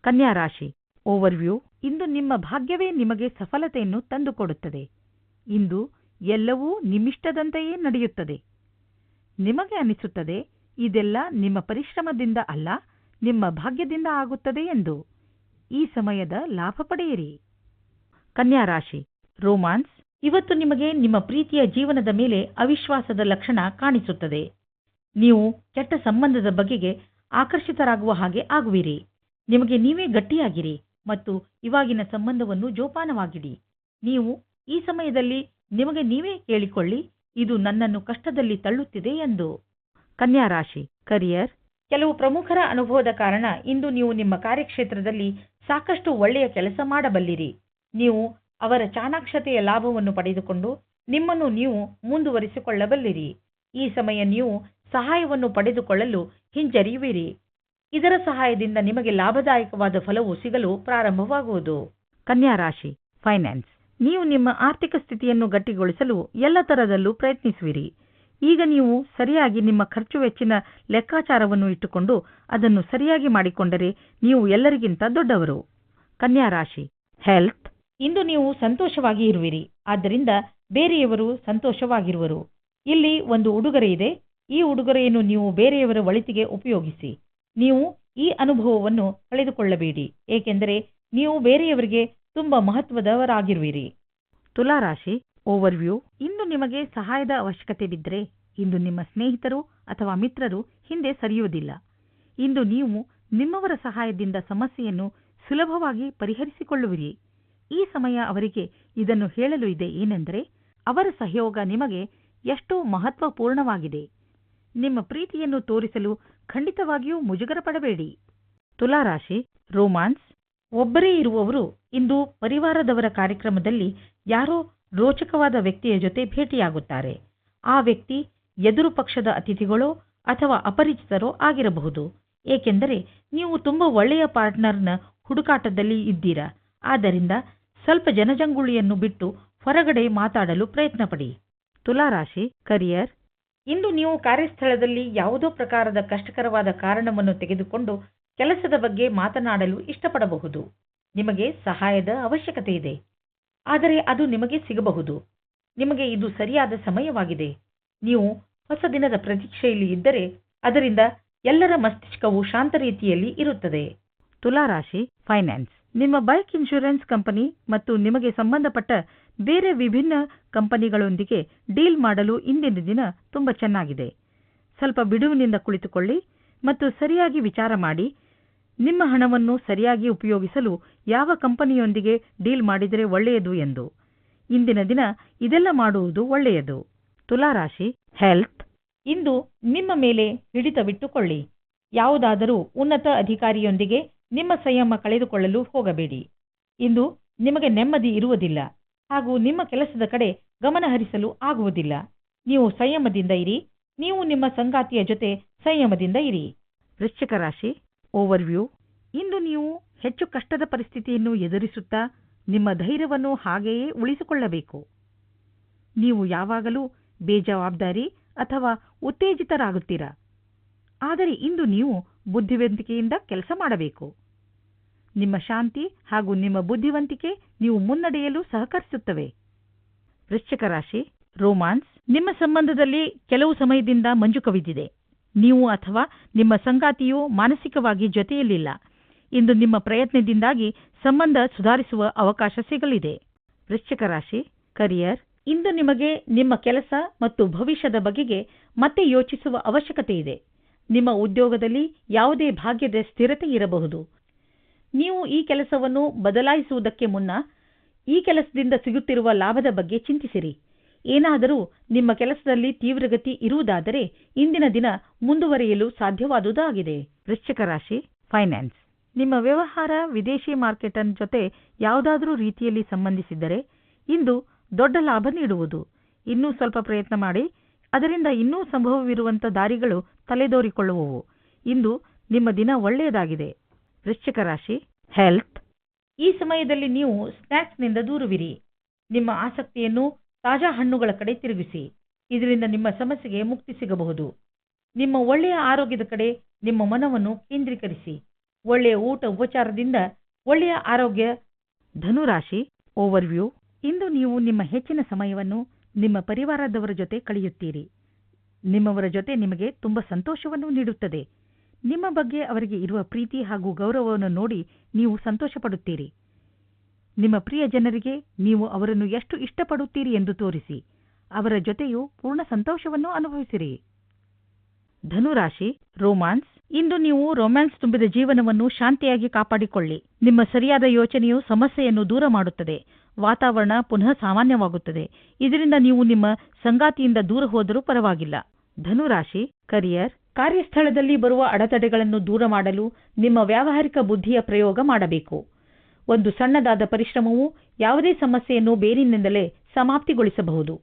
ಕನ್ಯಾ ರಾಶಿ ಓವರ್ವ್ಯೂ ಇಂದು ನಿಮ್ಮ ಭಾಗ್ಯವೇ ನಿಮಗೆ ಸಫಲತೆಯನ್ನು ತಂದುಕೊಡುತ್ತದೆ. ಇಂದು ಎಲ್ಲವೂ ನಿಮ್ಮಿಷ್ಟದಂತೆಯೇ ನಡೆಯುತ್ತದೆ. ನಿಮಗೆ ಅನಿಸುತ್ತದೆ, ಇದೆಲ್ಲ ನಿಮ್ಮ ಪರಿಶ್ರಮದಿಂದ ಅಲ್ಲ, ನಿಮ್ಮ ಭಾಗ್ಯದಿಂದ ಆಗುತ್ತದೆ ಎಂದು. ಈ ಸಮಯದ ಲಾಭ ಪಡೆಯಿರಿ. ಕನ್ಯಾ ರಾಶಿ ರೋಮಾನ್ಸ್. ಇವತ್ತು ನಿಮಗೆ ನಿಮ್ಮ ಪ್ರೀತಿಯ ಜೀವನದ ಮೇಲೆ ಅವಿಶ್ವಾಸದ ಲಕ್ಷಣ ಕಾಣಿಸುತ್ತದೆ. ನೀವು ಕೆಟ್ಟ ಸಂಬಂಧದ ಬಗೆಗೆ ಆಕರ್ಷಿತರಾಗುವ ಹಾಗೆ ಆಗುವಿರಿ. ನಿಮಗೆ ನೀವೇ ಗಟ್ಟಿಯಾಗಿರಿ ಮತ್ತು ಇವಾಗಿನ ಸಂಬಂಧವನ್ನು ಜೋಪಾನವಾಗಿಡಿ. ನೀವು ಈ ಸಮಯದಲ್ಲಿ ನಿಮಗೆ ನೀವೇ ಕೇಳಿಕೊಳ್ಳಿ ಇದು ನನ್ನನ್ನು ಕಷ್ಟದಲ್ಲಿ ತಳ್ಳುತ್ತಿದೆ ಎಂದು. ಕನ್ಯಾ ರಾಶಿ, ಕರಿಯರ್, ಕೆಲವು ಪ್ರಮುಖರ ಅನುಭವದ ಕಾರಣ ಇಂದು ನೀವು ನಿಮ್ಮ ಕಾರ್ಯಕ್ಷೇತ್ರದಲ್ಲಿ ಸಾಕಷ್ಟು ಒಳ್ಳೆಯ ಕೆಲಸ ಮಾಡಬಲ್ಲಿರಿ. ನೀವು ಅವರ ಚಾಣಾಕ್ಷತೆಯ ಲಾಭವನ್ನು ಪಡೆದುಕೊಂಡು ನಿಮ್ಮನ್ನು ನೀವು ಮುಂದುವರಿಸಿಕೊಳ್ಳಬಲ್ಲಿರಿ. ಈ ಸಮಯ ನೀವು ಸಹಾಯವನ್ನು ಪಡೆದುಕೊಳ್ಳಲು ಹಿಂಜರಿಯುವಿರಿ. ಇದರ ಸಹಾಯದಿಂದ ನಿಮಗೆ ಲಾಭದಾಯಕವಾದ ಫಲವು ಸಿಗಲು ಪ್ರಾರಂಭವಾಗುವುದು. ಕನ್ಯಾ ರಾಶಿ ಫೈನಾನ್ಸ್ ನೀವು ನಿಮ್ಮ ಆರ್ಥಿಕ ಸ್ಥಿತಿಯನ್ನು ಗಟ್ಟಿಗೊಳಿಸಲು ಎಲ್ಲ ತರದಲ್ಲೂ ಪ್ರಯತ್ನಿಸುವಿರಿ. ಈಗ ನೀವು ಸರಿಯಾಗಿ ನಿಮ್ಮ ಖರ್ಚು ವೆಚ್ಚಿನ ಲೆಕ್ಕಾಚಾರವನ್ನು ಇಟ್ಟುಕೊಂಡು ಅದನ್ನು ಸರಿಯಾಗಿ ಮಾಡಿಕೊಂಡರೆ ನೀವು ಎಲ್ಲರಿಗಿಂತ ದೊಡ್ಡವರು. ಕನ್ಯಾ ರಾಶಿ ಹೆಲ್ತ್ ಇಂದು ನೀವು ಸಂತೋಷವಾಗಿ ಇರುವಿರಿ. ಆದ್ದರಿಂದ ಬೇರೆಯವರು ಸಂತೋಷವಾಗಿರುವರು. ಇಲ್ಲಿ ಒಂದು ಉಡುಗೊರೆ ಇದೆ ಈ ಉಡುಗೊರೆಯನ್ನು ನೀವು ಬೇರೆಯವರ ಒಳಿತಿಗೆ ಉಪಯೋಗಿಸಿ. ನೀವು ಈ ಅನುಭವವನ್ನು ಕಳೆದುಕೊಳ್ಳಬೇಡಿ. ಏಕೆಂದರೆ ನೀವು ಬೇರೆಯವರಿಗೆ ತುಂಬಾ ಮಹತ್ವದವರಾಗಿರುವಿರಿ. ತುಲಾರಾಶಿ ಓವರ್ವ್ಯೂ ಇಂದು ನಿಮಗೆ ಸಹಾಯದ ಅವಶ್ಯಕತೆ ಬಿದ್ದರೆ ಇಂದು ನಿಮ್ಮ ಸ್ನೇಹಿತರು ಅಥವಾ ಮಿತ್ರರು ಹಿಂದೆ ಸರಿಯುವುದಿಲ್ಲ. ಇಂದು ನೀವು ನಿಮ್ಮವರ ಸಹಾಯದಿಂದ ಸಮಸ್ಯೆಯನ್ನು ಸುಲಭವಾಗಿ ಪರಿಹರಿಸಿಕೊಳ್ಳುವಿರಿ. ಈ ಸಮಯ ಅವರಿಗೆ ಇದನ್ನು ಹೇಳಲು ಇದೆ ಏನೆಂದರೆ ಅವರ ಸಹಯೋಗ ನಿಮಗೆ ಎಷ್ಟೋ ಮಹತ್ವಪೂರ್ಣವಾಗಿದೆ. ನಿಮ್ಮ ಪ್ರೀತಿಯನ್ನು ತೋರಿಸಲು ಖಂಡಿತವಾಗಿಯೂ ಮುಜುಗರ ಪಡಬೇಡಿ. ತುಲಾರಾಶಿ ರೋಮಾನ್ಸ್. ಒಬ್ಬರೇ ಇರುವವರು ಇಂದು ಪರಿವಾರದವರ ಕಾರ್ಯಕ್ರಮದಲ್ಲಿ ಯಾರೋ ರೋಚಕವಾದ ವ್ಯಕ್ತಿಯ ಜೊತೆ ಭೇಟಿಯಾಗುತ್ತಾರೆ. ಆ ವ್ಯಕ್ತಿ ಎದುರು ಪಕ್ಷದ ಅತಿಥಿಗಳೋ ಅಥವಾ ಅಪರಿಚಿತರೋ ಆಗಿರಬಹುದು. ಏಕೆಂದರೆ ನೀವು ತುಂಬಾ ಒಳ್ಳೆಯ ಪಾರ್ಟ್ನರ್ನ ಹುಡುಕಾಟದಲ್ಲಿ ಇದ್ದೀರಾ. ಆದ್ದರಿಂದ ಸ್ವಲ್ಪ ಜನಜಂಗುಳಿಯನ್ನು ಬಿಟ್ಟು ಹೊರಗಡೆ ಮಾತಾಡಲು ಪ್ರಯತ್ನಪಡಿ. ತುಲಾರಾಶಿ ಕರಿಯರ್. ಇಂದು ನೀವು ಕಾರ್ಯಸ್ಥಳದಲ್ಲಿ ಯಾವುದೋ ಪ್ರಕಾರದ ಕಷ್ಟಕರವಾದ ಕಾರಣವನ್ನು ತೆಗೆದುಕೊಂಡು ಕೆಲಸದ ಬಗ್ಗೆ ಮಾತನಾಡಲು ಇಷ್ಟಪಡಬಹುದು. ನಿಮಗೆ ಸಹಾಯದ ಅವಶ್ಯಕತೆ ಇದೆ. ಆದರೆ ಅದು ನಿಮಗೆ ಸಿಗಬಹುದು. ನಿಮಗೆ ಇದು ಸರಿಯಾದ ಸಮಯವಾಗಿದೆ. ನೀವು ಹೊಸ ದಿನದ ಪ್ರತೀಕ್ಷೆಯಲ್ಲಿ ಇದ್ದರೆ ಅದರಿಂದ ಎಲ್ಲರ ಮಸ್ತಿಷ್ಕವು ಶಾಂತ ರೀತಿಯಲ್ಲಿ ಇರುತ್ತದೆ. ತುಲಾರಾಶಿ ಫೈನಾನ್ಸ್. ನಿಮ್ಮ ಬೈಕ್ ಇನ್ಶೂರೆನ್ಸ್ ಕಂಪನಿ ಮತ್ತು ನಿಮಗೆ ಸಂಬಂಧಪಟ್ಟ ಬೇರೆ ವಿಭಿನ್ನ ಕಂಪನಿಗಳೊಂದಿಗೆ ಡೀಲ್ ಮಾಡಲು ಇಂದಿನ ದಿನ ತುಂಬ ಚೆನ್ನಾಗಿದೆ. ಸ್ವಲ್ಪ ಬಿಡುವಿನಿಂದ ಕುಳಿತುಕೊಳ್ಳಿ ಮತ್ತು ಸರಿಯಾಗಿ ವಿಚಾರ ಮಾಡಿ. ನಿಮ್ಮ ಹಣವನ್ನು ಸರಿಯಾಗಿ ಉಪಯೋಗಿಸಲು ಯಾವ ಕಂಪನಿಯೊಂದಿಗೆ ಡೀಲ್ ಮಾಡಿದರೆ ಒಳ್ಳೆಯದು ಎಂದು. ಇಂದಿನ ದಿನ ಇದೆಲ್ಲ ಮಾಡುವುದು ಒಳ್ಳೆಯದು. ತುಲಾರಾಶಿ ಹೆಲ್ತ್. ಇಂದು ನಿಮ್ಮ ಮೇಲೆ ಹಿಡಿತವಿಟ್ಟುಕೊಳ್ಳಿ ಯಾವುದಾದರೂ ಉನ್ನತ ಅಧಿಕಾರಿಯೊಂದಿಗೆ ನಿಮ್ಮ ಸಂಯಮ ಕಳೆದುಕೊಳ್ಳಲು ಹೋಗಬೇಡಿ. ಇಂದು ನಿಮಗೆ ನೆಮ್ಮದಿ ಇರುವುದಿಲ್ಲ. ಹಾಗೂ ನಿಮ್ಮ ಕೆಲಸದ ಕಡೆ ಗಮನ ಹರಿಸಲು ಆಗುವುದಿಲ್ಲ. ನೀವು ಸಂಯಮದಿಂದ ಇರಿ. ನೀವು ನಿಮ್ಮ ಸಂಗಾತಿಯ ಜೊತೆ ಸಂಯಮದಿಂದ ಇರಿ. ವೃಶ್ಚಿಕ ರಾಶಿ ಓವರ್ವ್ಯೂ ಇಂದು ನೀವು ಹೆಚ್ಚು ಕಷ್ಟದ ಪರಿಸ್ಥಿತಿಯನ್ನು ಎದುರಿಸುತ್ತಾ ನಿಮ್ಮ ಧೈರ್ಯವನ್ನು ಹಾಗೆಯೇ ಉಳಿಸಿಕೊಳ್ಳಬೇಕು. ನೀವು ಯಾವಾಗಲೂ ಬೇಜವಾಬ್ದಾರಿ ಅಥವಾ ಉತ್ತೇಜಿತರಾಗುತ್ತೀರಾ? ಆದರೆ ಇಂದು ನೀವು ಬುದ್ಧಿವಂತಿಕೆಯಿಂದ ಕೆಲಸ ಮಾಡಬೇಕು. ನಿಮ್ಮ ಶಾಂತಿ ಹಾಗೂ ನಿಮ್ಮ ಬುದ್ಧಿವಂತಿಕೆ ನೀವು ಮುನ್ನಡೆಯಲು ಸಹಕರಿಸುತ್ತವೆ. ವೃಶ್ಚಿಕ ರಾಶಿ, ರೋಮಾನ್ಸ್, ನಿಮ್ಮ ಸಂಬಂಧದಲ್ಲಿ ಕೆಲವು ಸಮಯದಿಂದ ಮಂಜು ಕವಿದಿದೆ. ನೀವು ಅಥವಾ ನಿಮ್ಮ ಸಂಗಾತಿಯು ಮಾನಸಿಕವಾಗಿ ಜೊತೆಯಲ್ಲಿಲ್ಲ. ಇಂದು ನಿಮ್ಮ ಪ್ರಯತ್ನದಿಂದಾಗಿ ಸಂಬಂಧ ಸುಧಾರಿಸುವ ಅವಕಾಶ ಸಿಗಲಿದೆ. ವೃಶ್ಚಿಕ ರಾಶಿ, ಕರಿಯರ್, ಇಂದು ನಿಮಗೆ ನಿಮ್ಮ ಕೆಲಸ ಮತ್ತು ಭವಿಷ್ಯದ ಬಗೆಗೆ ಮತ್ತೆ ಯೋಚಿಸುವ ಅವಶ್ಯಕತೆ ಇದೆ. ನಿಮ್ಮ ಉದ್ಯೋಗದಲ್ಲಿ ಯಾವುದೇ ಭಾಗ್ಯದ ಸ್ಥಿರತೆ ಇರಬಹುದು. ನೀವು ಈ ಕೆಲಸವನ್ನು ಬದಲಾಯಿಸುವುದಕ್ಕೆ ಮುನ್ನ ಈ ಕೆಲಸದಿಂದ ಸಿಗುತ್ತಿರುವ ಲಾಭದ ಬಗ್ಗೆ ಚಿಂತಿಸಿರಿ. ಏನಾದರೂ ನಿಮ್ಮ ಕೆಲಸದಲ್ಲಿ ತೀವ್ರಗತಿ ಇರುವುದಾದರೆ ಇಂದಿನ ದಿನ ಮುಂದುವರಿಯಲು ಸಾಧ್ಯವಾದುದಾಗಿದೆ. ವೃಶ್ಚಿಕ ರಾಶಿ ಫೈನಾನ್ಸ್ ನಿಮ್ಮ ವ್ಯವಹಾರ ವಿದೇಶಿ ಮಾರ್ಕೆಟನ್ ಜೊತೆ ಯಾವುದಾದರೂ ರೀತಿಯಲ್ಲಿ ಸಂಬಂಧಿಸಿದ್ದರೆ ಇಂದು ದೊಡ್ಡ ಲಾಭ ನೀಡುವುದು. ಇನ್ನೂ ಸ್ವಲ್ಪ ಪ್ರಯತ್ನ ಮಾಡಿ, ಅದರಿಂದ ಇನ್ನೂ ಸಂಭವವಿರುವಂಥ ದಾರಿಗಳು ತಲೆದೋರಿಕೊಳ್ಳುವವು. ಇಂದು ನಿಮ್ಮ ದಿನ ಒಳ್ಳೆಯದಾಗಿದೆ. ವೃಶ್ಚಿಕ ರಾಶಿ ಹೆಲ್ತ್ ಈ ಸಮಯದಲ್ಲಿ ನೀವು ಸ್ನ್ಯಾಕ್ಸ್ನಿಂದ ದೂರವಿರಿ. ನಿಮ್ಮ ಆಸಕ್ತಿಯನ್ನು ತಾಜಾ ಹಣ್ಣುಗಳ ಕಡೆ ತಿರುಗಿಸಿ. ಇದರಿಂದ ನಿಮ್ಮ ಸಮಸ್ಯೆಗೆ ಮುಕ್ತಿ ಸಿಗಬಹುದು. ನಿಮ್ಮ ಒಳ್ಳೆಯ ಆರೋಗ್ಯದ ಕಡೆ ನಿಮ್ಮ ಮನವನ್ನು ಕೇಂದ್ರೀಕರಿಸಿ. ಒಳ್ಳೆಯ ಊಟ ಉಪಚಾರದಿಂದ ಒಳ್ಳೆಯ ಆರೋಗ್ಯ. ಧನುರಾಶಿ ಓವರ್ವ್ಯೂ ಇಂದು ನೀವು ನಿಮ್ಮ ಹೆಚ್ಚಿನ ಸಮಯವನ್ನು ನಿಮ್ಮ ಪರಿವಾರದವರ ಜೊತೆ ಕಳೆಯುತ್ತೀರಿ. ನಿಮ್ಮವರ ಜೊತೆ ನಿಮಗೆ ತುಂಬ ಸಂತೋಷವನ್ನು ನೀಡುತ್ತದೆ. ನಿಮ್ಮ ಬಗ್ಗೆ ಅವರಿಗೆ ಇರುವ ಪ್ರೀತಿ ಹಾಗೂ ಗೌರವವನ್ನು ನೋಡಿ ನೀವು ಸಂತೋಷಪಡುತ್ತೀರಿ. ನಿಮ್ಮ ಪ್ರಿಯ ಜನರಿಗೆ ನೀವು ಅವರನ್ನು ಎಷ್ಟು ಇಷ್ಟಪಡುತ್ತೀರಿ ಎಂದು ತೋರಿಸಿ, ಅವರ ಜೊತೆಯೂ ಪೂರ್ಣ ಸಂತೋಷವನ್ನು ಅನುಭವಿಸಿರಿ. ಧನುರಾಶಿ, ರೋಮಾನ್ಸ್, ಇಂದು ನೀವು ರೊಮ್ಯಾನ್ಸ್ ತುಂಬಿದ ಜೀವನವನ್ನು ಶಾಂತಿಯಾಗಿ ಕಾಪಾಡಿಕೊಳ್ಳಿ. ನಿಮ್ಮ ಸರಿಯಾದ ಯೋಚನೆಯು ಸಮಸ್ಯೆಯನ್ನು ದೂರ ಮಾಡುತ್ತದೆ. ವಾತಾವರಣ ಪುನಃ ಸಾಮಾನ್ಯವಾಗುತ್ತದೆ. ಇದರಿಂದ ನೀವು ನಿಮ್ಮ ಸಂಗಾತಿಯಿಂದ ದೂರ ಹೋದರೂ ಪರವಾಗಿಲ್ಲ. ಧನುರಾಶಿ, ಕರಿಯರ್ ಕಾರ್ಯಸ್ಥಳದಲ್ಲಿ ಬರುವ ಅಡೆತಡೆಗಳನ್ನು ದೂರ ಮಾಡಲು ನಿಮ್ಮ ವ್ಯಾವಹಾರಿಕ ಬುದ್ಧಿಯ ಪ್ರಯೋಗ ಮಾಡಬೇಕು. ಒಂದು ಸಣ್ಣದಾದ ಪರಿಶ್ರಮವು ಯಾವುದೇ ಸಮಸ್ಯೆಯನ್ನು ಬೇರಿನಿಂದಲೇ ಸಮಾಪ್ತಿಗೊಳಿಸಬಹುದು.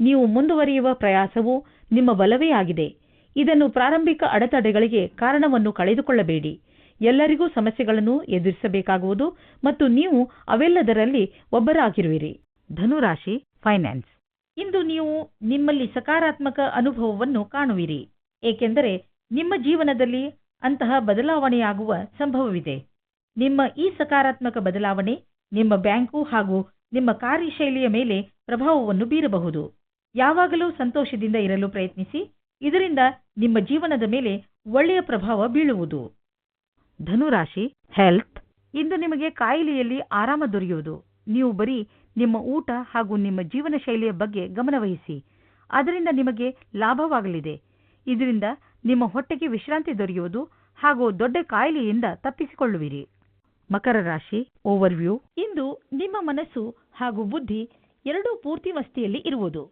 ನೀವು ಮುಂದುವರಿಯುವ ಪ್ರಯಾಸವು ನಿಮ್ಮ ಬಲವೇ ಆಗಿದೆ. ಇದನ್ನು ಪ್ರಾರಂಭಿಕ ಅಡೆತಡೆಗಳಿಗೆ ಕಾರಣವನ್ನು ಕಳೆದುಕೊಳ್ಳಬೇಡಿ. ಎಲ್ಲರಿಗೂ ಸಮಸ್ಯೆಗಳನ್ನು ಎದುರಿಸಬೇಕಾಗುವುದು ಮತ್ತು ನೀವು ಅವೆಲ್ಲದರಲ್ಲಿ ಒಬ್ಬರಾಗಿರುವಿರಿ. ಧನುರಾಶಿ ಫೈನಾನ್ಸ್. ಇಂದು ನೀವು ನಿಮ್ಮಲ್ಲಿ ಸಕಾರಾತ್ಮಕ ಅನುಭವವನ್ನು ಕಾಣುವಿರಿ. ಏಕೆಂದರೆ ನಿಮ್ಮ ಜೀವನದಲ್ಲಿ ಅಂತಹ ಬದಲಾವಣೆಯಾಗುವ ಸಂಭವವಿದೆ. ನಿಮ್ಮ ಈ ಸಕಾರಾತ್ಮಕ ಬದಲಾವಣೆ ನಿಮ್ಮ ಬ್ಯಾಂಕು ಹಾಗೂ ನಿಮ್ಮ ಕಾರ್ಯಶೈಲಿಯ ಮೇಲೆ ಪ್ರಭಾವವನ್ನು ಬೀರಬಹುದು. ಯಾವಾಗಲೂ ಸಂತೋಷದಿಂದ ಇರಲು ಪ್ರಯತ್ನಿಸಿ, ಇದರಿಂದ ನಿಮ್ಮ ಜೀವನದ ಮೇಲೆ ಒಳ್ಳೆಯ ಪ್ರಭಾವ ಬೀಳುವುದು. ಧನುರಾಶಿ ಹೆಲ್ತ್ ಇಂದು ನಿಮಗೆ ಕಾಯಿಲೆಯಲ್ಲಿ ಆರಾಮ ದೊರೆಯುವುದು. ನೀವು ಬರೀ ನಿಮ್ಮ ಊಟ ಹಾಗೂ ನಿಮ್ಮ ಜೀವನ ಶೈಲಿಯ ಬಗ್ಗೆ ಗಮನವಹಿಸಿ. ಅದರಿಂದ ನಿಮಗೆ ಲಾಭವಾಗಲಿದೆ. ಇದರಿಂದ ನಿಮ್ಮ ಹೊಟ್ಟೆಗೆ ವಿಶ್ರಾಂತಿ ದೊರೆಯುವುದು ಹಾಗೂ ದೊಡ್ಡ ಕಾಯಿಲೆಯಿಂದ ತಪ್ಪಿಸಿಕೊಳ್ಳುವಿರಿ. ಮಕರ ರಾಶಿ ಓವರ್ವ್ಯೂ ಇಂದು ನಿಮ್ಮ ಮನಸ್ಸು ಹಾಗೂ ಬುದ್ಧಿ ಎರಡೂ ಪೂರ್ತಿ ಮಸ್ತಿಯಲ್ಲಿ ಇರುವುದು.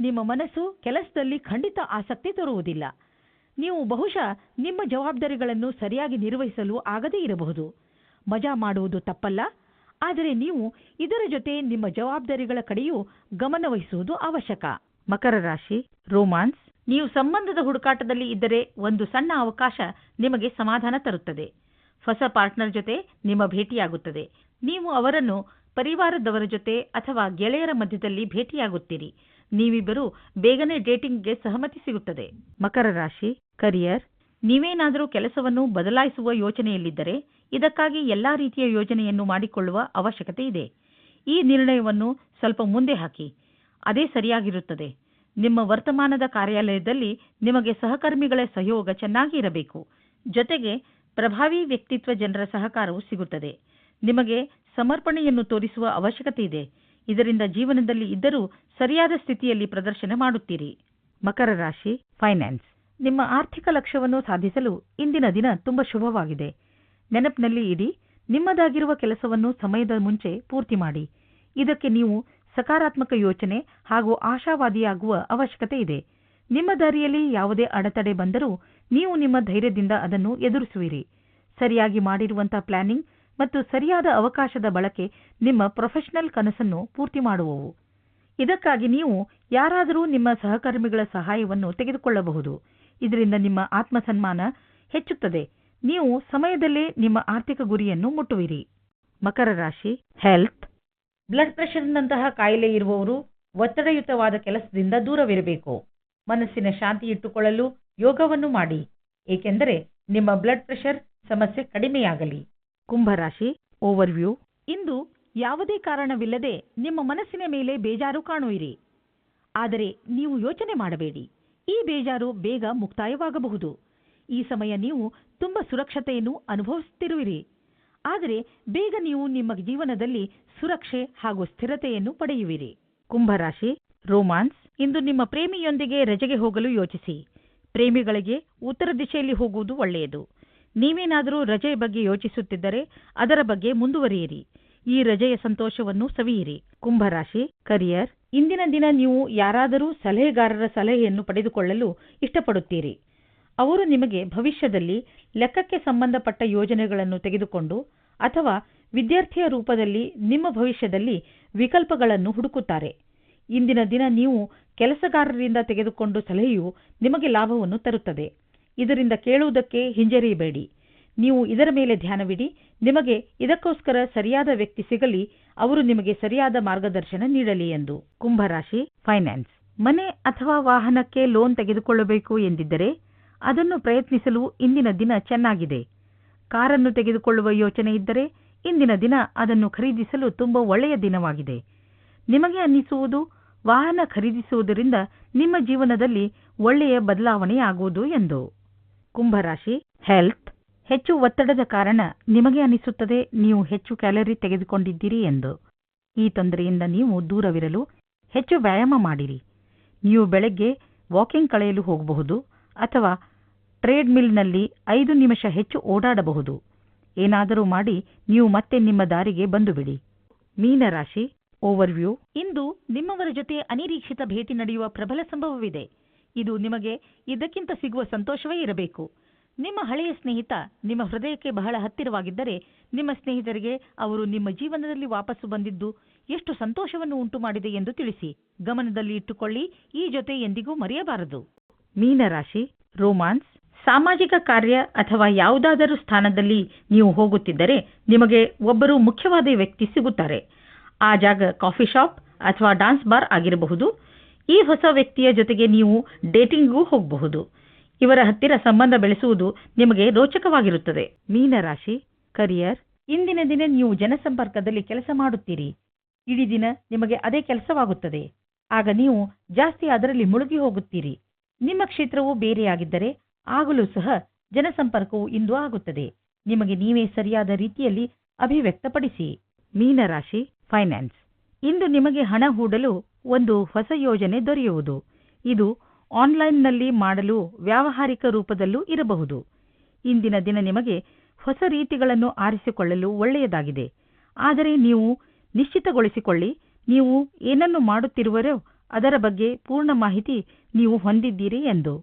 ನಿಮ್ಮ ಮನಸ್ಸು ಕೆಲಸದಲ್ಲಿ ಖಂಡಿತ ಆಸಕ್ತಿ ತೋರುವುದಿಲ್ಲ. ನೀವು ಬಹುಶಃ ನಿಮ್ಮ ಜವಾಬ್ದಾರಿಗಳನ್ನು ಸರಿಯಾಗಿ ನಿರ್ವಹಿಸಲು ಆಗದೇ ಇರಬಹುದು. ಮಜಾ ಮಾಡುವುದು ತಪ್ಪಲ್ಲ. ಆದರೆ ನೀವು ಇದರ ಜೊತೆ ನಿಮ್ಮ ಜವಾಬ್ದಾರಿಗಳ ಕಡೆಯೂ ಗಮನವಹಿಸುವುದು ಅವಶ್ಯಕ. ಮಕರ ರಾಶಿ ರೋಮಾನ್ಸ್ ನೀವು ಸಂಬಂಧದ ಹುಡುಕಾಟದಲ್ಲಿ ಇದ್ದರೆ ಒಂದು ಸಣ್ಣ ಅವಕಾಶ ನಿಮಗೆ ಸಮಾಧಾನ ತರುತ್ತದೆ. ಹೊಸ ಪಾರ್ಟ್ನರ್ ಜೊತೆ ನಿಮ್ಮ ಭೇಟಿಯಾಗುತ್ತದೆ. ನೀವು ಅವರನ್ನು ಪರಿವಾರದವರ ಜೊತೆ ಅಥವಾ ಗೆಳೆಯರ ಮಧ್ಯದಲ್ಲಿ ಭೇಟಿಯಾಗುತ್ತೀರಿ. ನೀವಿಬ್ಬರು ಬೇಗನೆ ಡೇಟಿಂಗ್ಗೆ ಸಹಮತಿ ಸಿಗುತ್ತದೆ. ಮಕರ ರಾಶಿ ಕರಿಯರ್ ನೀವೇನಾದರೂ ಕೆಲಸವನ್ನು ಬದಲಾಯಿಸುವ ಯೋಚನೆಯಲ್ಲಿದ್ದರೆ ಇದಕ್ಕಾಗಿ ಎಲ್ಲಾ ರೀತಿಯ ಯೋಜನೆಯನ್ನು ಮಾಡಿಕೊಳ್ಳುವ ಅವಶ್ಯಕತೆ ಇದೆ. ಈ ನಿರ್ಣಯವನ್ನು ಸ್ವಲ್ಪ ಮುಂದೆ ಹಾಕಿ. ಅದೇ ಸರಿಯಾಗಿರುತ್ತದೆ. ನಿಮ್ಮ ವರ್ತಮಾನದ ಕಾರ್ಯಾಲಯದಲ್ಲಿ ನಿಮಗೆ ಸಹಕರ್ಮಿಗಳ ಸಹಯೋಗ ಚೆನ್ನಾಗಿ ಇರಬೇಕು. ಜೊತೆಗೆ ಪ್ರಭಾವಿ ವ್ಯಕ್ತಿತ್ವ ಜನರ ಸಹಕಾರವು ಸಿಗುತ್ತದೆ. ನಿಮಗೆ ಸಮರ್ಪಣೆಯನ್ನು ತೋರಿಸುವ ಅವಶ್ಯಕತೆ ಇದೆ. ಇದರಿಂದ ಜೀವನದಲ್ಲಿ ಇದ್ದರೂ ಸರಿಯಾದ ಸ್ಥಿತಿಯಲ್ಲಿ ಪ್ರದರ್ಶನ ಮಾಡುತ್ತೀರಿ. ಮಕರ ರಾಶಿ ಫೈನಾನ್ಸ್ ನಿಮ್ಮ ಆರ್ಥಿಕ ಲಕ್ಷ್ಯವನ್ನು ಸಾಧಿಸಲು ಇಂದಿನ ದಿನ ತುಂಬಾ ಶುಭವಾಗಿದೆ. ನೆನಪಿನಲ್ಲಿ ಇಡಿ, ನಿಮ್ಮದಾಗಿರುವ ಕೆಲಸವನ್ನು ಸಮಯದ ಮುಂಚೆ ಪೂರ್ತಿ ಮಾಡಿ. ಇದಕ್ಕೆ ನೀವು ಸಕಾರಾತ್ಮಕ ಯೋಚನೆ ಹಾಗೂ ಆಶಾವಾದಿಯಾಗುವ ಅವಶ್ಯಕತೆ ಇದೆ. ನಿಮ್ಮ ದಾರಿಯಲ್ಲಿ ಯಾವುದೇ ಅಡೆತಡೆ ಬಂದರೂ ನೀವು ನಿಮ್ಮ ಧೈರ್ಯದಿಂದ ಅದನ್ನು ಎದುರಿಸುವಿರಿ. ಸರಿಯಾಗಿ ಮಾಡಿರುವಂತಹ ಪ್ಲಾನಿಂಗ್ ಮತ್ತು ಸರಿಯಾದ ಅವಕಾಶದ ಬಳಕೆ ನಿಮ್ಮ ಪ್ರೊಫೆಷನಲ್ ಕನಸನ್ನು ಪೂರ್ತಿ ಮಾಡುವವು. ಇದಕ್ಕಾಗಿ ನೀವು ಯಾರಾದರೂ ನಿಮ್ಮ ಸಹಕರ್ಮಿಗಳ ಸಹಾಯವನ್ನು ತೆಗೆದುಕೊಳ್ಳಬಹುದು. ಇದರಿಂದ ನಿಮ್ಮ ಆತ್ಮಸನ್ಮಾನ ಹೆಚ್ಚುತ್ತದೆ. ನೀವು ಸಮಯದಲ್ಲೇ ನಿಮ್ಮ ಆರ್ಥಿಕ ಗುರಿಯನ್ನು ಮುಟ್ಟುವಿರಿ. ಮಕರ ರಾಶಿ ಹೆಲ್ತ್ ಬ್ಲಡ್ ಪ್ರೆಷರ್ನಂತಹ ಕಾಯಿಲೆ ಇರುವವರು ಒತ್ತಡಯುತವಾದ ಕೆಲಸದಿಂದ ದೂರವಿರಬೇಕು. ಮನಸ್ಸಿನ ಶಾಂತಿ ಇಟ್ಟುಕೊಳ್ಳಲು ಯೋಗವನ್ನು ಮಾಡಿ. ಏಕೆಂದರೆ ನಿಮ್ಮ ಬ್ಲಡ್ ಪ್ರೆಷರ್ ಸಮಸ್ಯೆ ಕಡಿಮೆಯಾಗಲಿ. ಕುಂಭರಾಶಿ ಓವರ್ವ್ಯೂ ಇಂದು ಯಾವುದೇ ಕಾರಣವಿಲ್ಲದೆ ನಿಮ್ಮ ಮನಸ್ಸಿನ ಮೇಲೆ ಬೇಜಾರು ಕಾಣುವಿರಿ. ಆದರೆ ನೀವು ಯೋಚನೆ ಮಾಡಬೇಡಿ. ಈ ಬೇಜಾರು ಬೇಗ ಮುಕ್ತಾಯವಾಗಬಹುದು. ಈ ಸಮಯ ನೀವು ತುಂಬ ಸುರಕ್ಷತೆಯನ್ನು ಅನುಭವಿಸುತ್ತಿರುವಿರಿ ಆದರೆ ಬೇಗ ನೀವು ನಿಮ್ಮ ಜೀವನದಲ್ಲಿ ಸುರಕ್ಷೆ ಹಾಗೂ ಸ್ಥಿರತೆಯನ್ನು ಪಡೆಯುವಿರಿ. ಕುಂಭರಾಶಿ, ರೋಮಾನ್ಸ್, ಇಂದು ನಿಮ್ಮ ಪ್ರೇಮಿಯೊಂದಿಗೆ ರಜೆಗೆ ಹೋಗಲು ಯೋಚಿಸಿ. ಪ್ರೇಮಿಗಳಿಗೆ ಉತ್ತರ ದಿಶೆಯಲ್ಲಿ ಹೋಗುವುದು ಒಳ್ಳೆಯದು. ನೀವೇನಾದರೂ ರಜೆಯ ಬಗ್ಗೆ ಯೋಚಿಸುತ್ತಿದ್ದರೆ ಅದರ ಬಗ್ಗೆ ಮುಂದುವರಿಯಿರಿ. ಈ ರಜೆಯ ಸಂತೋಷವನ್ನು ಸವಿಯಿರಿ. ಕುಂಭರಾಶಿ, ಕರಿಯರ್, ಇಂದಿನ ದಿನ ನೀವು ಯಾರಾದರೂ ಸಲಹೆಗಾರರ ಸಲಹೆಯನ್ನು ಪಡೆದುಕೊಳ್ಳಲು ಇಷ್ಟಪಡುತ್ತೀರಿ. ಅವರು ನಿಮಗೆ ಭವಿಷ್ಯದಲ್ಲಿ ಲೆಕ್ಕಕ್ಕೆ ಸಂಬಂಧಪಟ್ಟ ಯೋಜನೆಗಳನ್ನು ತೆಗೆದುಕೊಂಡು ಅಥವಾ ವಿದ್ಯಾರ್ಥಿಯ ರೂಪದಲ್ಲಿ ನಿಮ್ಮ ಭವಿಷ್ಯದಲ್ಲಿ ವಿಕಲ್ಪಗಳನ್ನು ಹುಡುಕುತ್ತಾರೆ. ಇಂದಿನ ದಿನ ನೀವು ಕೆಲಸಗಾರರಿಂದ ತೆಗೆದುಕೊಂಡು ಸಲಹೆಯು ನಿಮಗೆ ಲಾಭವನ್ನು ತರುತ್ತದೆ. ಇದರಿಂದ ಕೇಳುವುದಕ್ಕೆ ಹಿಂಜರಿಯಬೇಡಿ. ನೀವು ಇದರ ಮೇಲೆ ಧ್ಯಾನವಿಡಿ. ನಿಮಗೆ ಇದಕ್ಕೋಸ್ಕರ ಸರಿಯಾದ ವ್ಯಕ್ತಿ ಸಿಗಲಿ. ಅವರು ನಿಮಗೆ ಸರಿಯಾದ ಮಾರ್ಗದರ್ಶನ ನೀಡಲಿ ಎಂದು. ಕುಂಭರಾಶಿ ಫೈನಾನ್ಸ್. ಮನೆ ಅಥವಾ ವಾಹನಕ್ಕೆ ಲೋನ್ ತೆಗೆದುಕೊಳ್ಳಬೇಕು ಎಂದಿದ್ದರೆ ಅದನ್ನು ಪ್ರಯತ್ನಿಸಲು ಇಂದಿನ ದಿನ ಚೆನ್ನಾಗಿದೆ. ಕಾರನ್ನು ತೆಗೆದುಕೊಳ್ಳುವ ಯೋಚನೆ ಇದ್ದರೆ ಇಂದಿನ ದಿನ ಅದನ್ನು ಖರೀದಿಸಲು ತುಂಬಾ ಒಳ್ಳೆಯ ದಿನವಾಗಿದೆ. ನಿಮಗೆ ಅನ್ನಿಸುವುದು, ವಾಹನ ಖರೀದಿಸುವುದರಿಂದ ನಿಮ್ಮ ಜೀವನದಲ್ಲಿ ಒಳ್ಳೆಯ ಬದಲಾವಣೆಯಾಗುವುದು ಎಂದು. ಕುಂಭರಾಶಿ ಹೆಲ್ತ್ ಹೆಚ್ಚು ಒತ್ತಡದ ಕಾರಣ ನಿಮಗೆ ಅನಿಸುತ್ತದೆ ನೀವು ಹೆಚ್ಚು ಕ್ಯಾಲರಿ ತೆಗೆದುಕೊಂಡಿದ್ದೀರಿ ಎಂದು. ಈ ತೊಂದರೆಯಿಂದ ನೀವು ದೂರವಿರಲು ಹೆಚ್ಚು ವ್ಯಾಯಾಮ ಮಾಡಿರಿ. ನೀವು ಬೆಳಗ್ಗೆ ವಾಕಿಂಗ್ ಕಳೆಯಲು ಹೋಗಬಹುದು ಅಥವಾ ಟ್ರೇಡ್ಮಿಲ್ನಲ್ಲಿ ಐದು ನಿಮಿಷ ಹೆಚ್ಚು ಓಡಾಡಬಹುದು. ಏನಾದರೂ ಮಾಡಿ ನೀವು ಮತ್ತೆ ನಿಮ್ಮ ದಾರಿಗೆ ಬಂದು ಬಿಡಿ ಮೀನರಾಶಿ, ಓವರ್ವ್ಯೂ. ಇಂದು ನಿಮ್ಮವರ ಜೊತೆ ಅನಿರೀಕ್ಷಿತ ಭೇಟಿ ನಡೆಯುವ ಪ್ರಬಲ ಸಂಭವವಿದೆ. ಇದು ನಿಮಗೆ ಇದಕ್ಕಿಂತ ಸಿಗುವ ಸಂತೋಷವೇ ಇರಬೇಕು. ನಿಮ್ಮ ಹಳೆಯ ಸ್ನೇಹಿತ ನಿಮ್ಮ ಹೃದಯಕ್ಕೆ ಬಹಳ ಹತ್ತಿರವಾಗಿದ್ದರೆ ನಿಮ್ಮ ಸ್ನೇಹಿತರಿಗೆ ಅವರು ನಿಮ್ಮ ಜೀವನದಲ್ಲಿ ವಾಪಸ್ಸು ಬಂದಿದ್ದು ಎಷ್ಟು ಸಂತೋಷವನ್ನು ಉಂಟು ಮಾಡಿದೆ ಎಂದು ತಿಳಿಸಿ. ಗಮನದಲ್ಲಿ ಇಟ್ಟುಕೊಳ್ಳಿ, ಈ ಜೊತೆ ಎಂದಿಗೂ ಮರೆಯಬಾರದು. ಮೀನರಾಶಿ, ರೋಮಾನ್ಸ್. ಸಾಮಾಜಿಕ ಕಾರ್ಯ ಅಥವಾ ಯಾವುದಾದರೂ ಸ್ಥಾನದಲ್ಲಿ ನೀವು ಹೋಗುತ್ತಿದ್ದರೆ ನಿಮಗೆ ಒಬ್ಬರು ಮುಖ್ಯವಾದ ವ್ಯಕ್ತಿ ಸಿಗುತ್ತಾರೆ. ಆ ಜಾಗ ಕಾಫಿ ಶಾಪ್ ಅಥವಾ ಡಾನ್ಸ್ ಬಾರ್ ಆಗಿರಬಹುದು. ಈ ಹೊಸ ವ್ಯಕ್ತಿಯ ಜೊತೆಗೆ ನೀವು ಡೇಟಿಂಗ್ಗೂ ಹೋಗಬಹುದು. ಇವರ ಹತ್ತಿರ ಸಂಬಂಧ ಬೆಳೆಸುವುದು ನಿಮಗೆ ರೋಚಕವಾಗಿರುತ್ತದೆ. ಮೀನರಾಶಿ, ಕರಿಯರ್, ಇಂದಿನ ದಿನ ನೀವು ಜನಸಂಪರ್ಕದಲ್ಲಿ ಕೆಲಸ ಮಾಡುತ್ತೀರಿ. ಇಡೀ ದಿನ ನಿಮಗೆ ಅದೇ ಕೆಲಸವಾಗುತ್ತದೆ. ಆಗ ನೀವು ಜಾಸ್ತಿ ಅದರಲ್ಲಿ ಮುಳುಗಿ ಹೋಗುತ್ತೀರಿ. ನಿಮ್ಮ ಕ್ಷೇತ್ರವು ಬೇರೆಯಾಗಿದ್ದರೆ ಆಗಲೂ ಸಹ ಜನಸಂಪರ್ಕವು ಇಂದು ಆಗುತ್ತದೆ. ನಿಮಗೆ ನೀವೇ ಸರಿಯಾದ ರೀತಿಯಲ್ಲಿ ಅಭಿವ್ಯಕ್ತಪಡಿಸಿ. ಮೀನರಾಶಿ, ಫೈನಾನ್ಸ್. ಇಂದು ನಿಮಗೆ ಹಣ ಹೂಡಲು ಒಂದು ಹೊಸ ಯೋಜನೆ ದೊರೆಯುವುದು. ಇದು ಆನ್ಲೈನ್ನಲ್ಲಿ ಮಾಡಲು ವ್ಯಾವಹಾರಿಕ ರೂಪದಲ್ಲೂ ಇರಬಹುದು. ಇಂದಿನ ದಿನ ನಿಮಗೆ ಹೊಸ ರೀತಿಗಳನ್ನು ಆರಿಸಿಕೊಳ್ಳಲು ಒಳ್ಳೆಯದಾಗಿದೆ. ಆದರೆ ನೀವು ನಿಶ್ಚಿತಗೊಳಿಸಿಕೊಳ್ಳಿ, ನೀವು ಏನನ್ನು ಮಾಡುತ್ತಿರುವರೋ ಅದರ ಬಗ್ಗೆ ಪೂರ್ಣ ಮಾಹಿತಿ ನೀವು ಹೊಂದಿದ್ದೀರಿ ಎಂದು.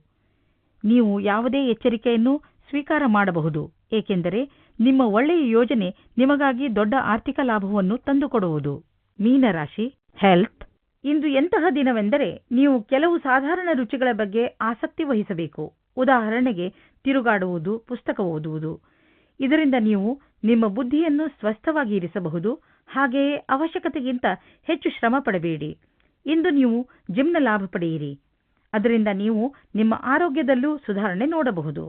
ನೀವು ಯಾವುದೇ ಎಚ್ಚರಿಕೆಯನ್ನು ಸ್ವೀಕಾರ ಮಾಡಬಹುದು, ಏಕೆಂದರೆ ನಿಮ್ಮ ಒಳ್ಳೆಯ ಯೋಜನೆ ನಿಮಗಾಗಿ ದೊಡ್ಡ ಆರ್ಥಿಕ ಲಾಭವನ್ನು ತಂದುಕೊಡುವುದು. ಮೀನರಾಶಿ ಹೆಲ್ತ್ ಇಂದು ಎಂತಹ ದಿನವೆಂದರೆ ನೀವು ಕೆಲವು ಸಾಧಾರಣ ರುಚಿಗಳ ಬಗ್ಗೆ ಆಸಕ್ತಿ ವಹಿಸಬೇಕು. ಉದಾಹರಣೆಗೆ, ತಿರುಗಾಡುವುದು, ಪುಸ್ತಕ ಓದುವುದು. ಇದರಿಂದ ನೀವು ನಿಮ್ಮ ಬುದ್ಧಿಯನ್ನು ಸ್ವಸ್ಥವಾಗಿ ಇರಿಸಬಹುದು, ಹಾಗೆಯೇ ಅವಶ್ಯಕತೆಗಿಂತ ಹೆಚ್ಚು ಶ್ರಮ ಪಡಬೇಡಿ. ಇಂದು ನೀವು ಜಿಮ್ನ ಲಾಭ ಪಡೆಯಿರಿ. ಅದರಿಂದ ನೀವು ನಿಮ್ಮ ಆರೋಗ್ಯದಲ್ಲೂ ಸುಧಾರಣೆ ನೋಡಬಹುದು.